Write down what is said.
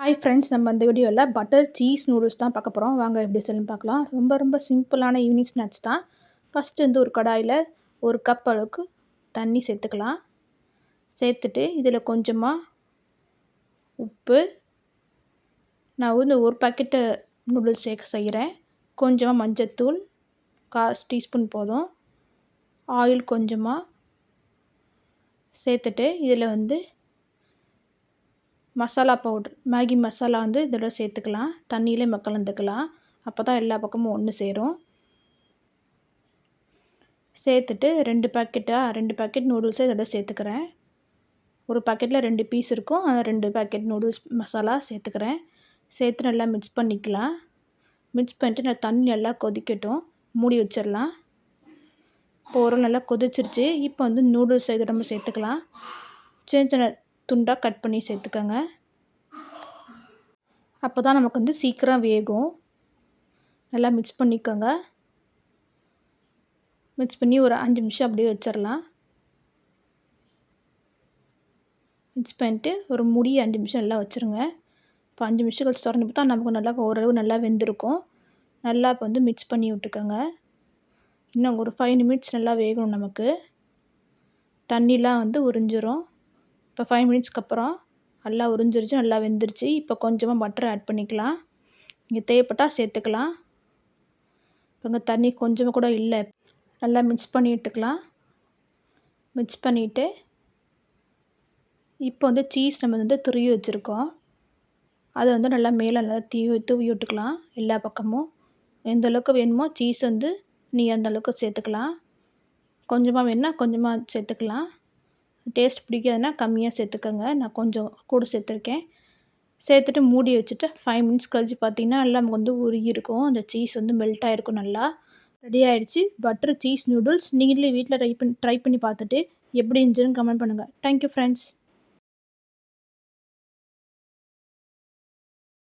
Hi friends நம்ம இந்த வீடியோவில் பட்டர் சீஸ் நூடுல்ஸ் தான் பார்க்க போகிறோம் வாங்க எப்படி சொல்லுன்னு பார்க்கலாம். ரொம்ப ரொம்ப சிம்பிளான ஈவினிங் ஸ்நாக்ஸ் தான். ஃபஸ்ட்டு வந்து ஒரு கடாயில் ஒரு கப் அளவுக்கு தண்ணி சேர்த்துக்கலாம். சேர்த்துட்டு இதில் கொஞ்சமாக உப்பு. நான் வந்து ஒரு பாக்கெட்டு நூடுல்ஸ் சேர்க்க செய்கிறேன் கொஞ்சமாக மஞ்சத்தூள் கால் டீஸ்பூன் போதும். ஆயில் கொஞ்சமாக சேர்த்துட்டு இதில் வந்து மசாலா பவுட்ரு மேகி மசாலா வந்து இதோட சேர்த்துக்கலாம். தண்ணியிலே கலந்துக்கலாம். அப்போ தான் எல்லா பக்கமும் ஒன்று சேரும். சேர்த்துட்டு ரெண்டு பேக்கெட்டாக ரெண்டு பேக்கெட் நூடுல்ஸை இதோட சேர்த்துக்கிறேன். ஒரு பாக்கெட்டில் ரெண்டு பீஸ் இருக்கும். அந்த ரெண்டு பேக்கெட் நூடுல்ஸ் மசாலா சேர்த்துக்கிறேன். சேர்த்து நல்லா மிக்ஸ் பண்ணிக்கலாம். மிக்ஸ் பண்ணிட்டு நல்லா தண்ணி நல்லா கொதிக்கட்டும். மூடி வச்சிடலாம். இப்போ ஒரு நல்லா கொதிச்சிருச்சு. இப்போ வந்து நூடுல்ஸ் இதை நம்ம சேர்த்துக்கலாம். சின்ன சின்ன துண்டாக கட் பண்ணி சேர்த்துக்கோங்க. அப்போ தான் நமக்கு வந்து சீக்கிரம் வேகும். நல்லா மிக்ஸ் பண்ணிக்கோங்க. மிக்ஸ் பண்ணி ஒரு அஞ்சு நிமிஷம் அப்படியே வச்சிடலாம் மிக்ஸ் பண்ணிட்டு ஒரு முடி அஞ்சு நிமிஷம் நல்லா வச்சுருங்க. இப்போ அஞ்சு நிமிஷம் கழிச்சு திறந்து பார்த்தா நமக்கு நல்லா ஓரளவு நல்லா வெந்திருக்கும். நல்லா இப்போ வந்து மிக்ஸ் பண்ணி விட்டுக்கோங்க. இன்னும் ஒரு ஃபைவ் மினிட்ஸ் நல்லா வேகணும் நமக்கு. தண்ணிலாம் வந்து உறிஞ்சிரும். இப்போ ஃபைவ் மினிட்ஸ்க்கு அப்புறம் நல்லா உறிஞ்சிருச்சு நல்லா வெந்துருச்சு. இப்போ கொஞ்சமாக பட்டர் ஆட் பண்ணிக்கலாம். இங்கே தேவைப்பட்டால் சேர்த்துக்கலாம். இப்போ இங்கே தண்ணி கொஞ்சமாக கூட இல்லை. நல்லா மிக்ஸ் பண்ணிட்டுக்கலாம் மிக்ஸ் பண்ணிவிட்டு இப்போ வந்து சீஸ் நம்ம வந்து துருவி வச்சுருக்கோம். அதை வந்து நல்லா மேலே நல்லா தீவி தூவி விட்டுக்கலாம் எல்லா பக்கமும். எந்த அளவுக்கு வேணுமோ சீஸ் வந்து நீ அந்த அளவுக்கு சேர்த்துக்கலாம். கொஞ்சமாக வேணுன்னா கொஞ்சமாக சேர்த்துக்கலாம். டேஸ்ட் பிடிக்காதுன்னா கம்மியாக சேர்த்துக்கோங்க. நான் கொஞ்சம் கூட சேர்த்துருக்கேன். சேர்த்துட்டு மூடி வச்சுட்டு ஃபைவ் மினிட்ஸ் கழிச்சு பார்த்திங்கன்னா நல்லா நமக்கு வந்து உருகி இருக்கும். அந்த சீஸ் வந்து மெல்ட் ஆகிருக்கும் நல்லா. ரெடி ஆகிடுச்சு பட்டர் சீஸ் நூடுல்ஸ் நீங்களே வீட்டில் ட்ரை பண்ணி ட்ரை பண்ணி பார்த்துட்டு எப்படி இருந்துச்சுன்னு கமெண்ட் பண்ணுங்கள் தேங்க்யூ ஃப்ரெண்ட்ஸ்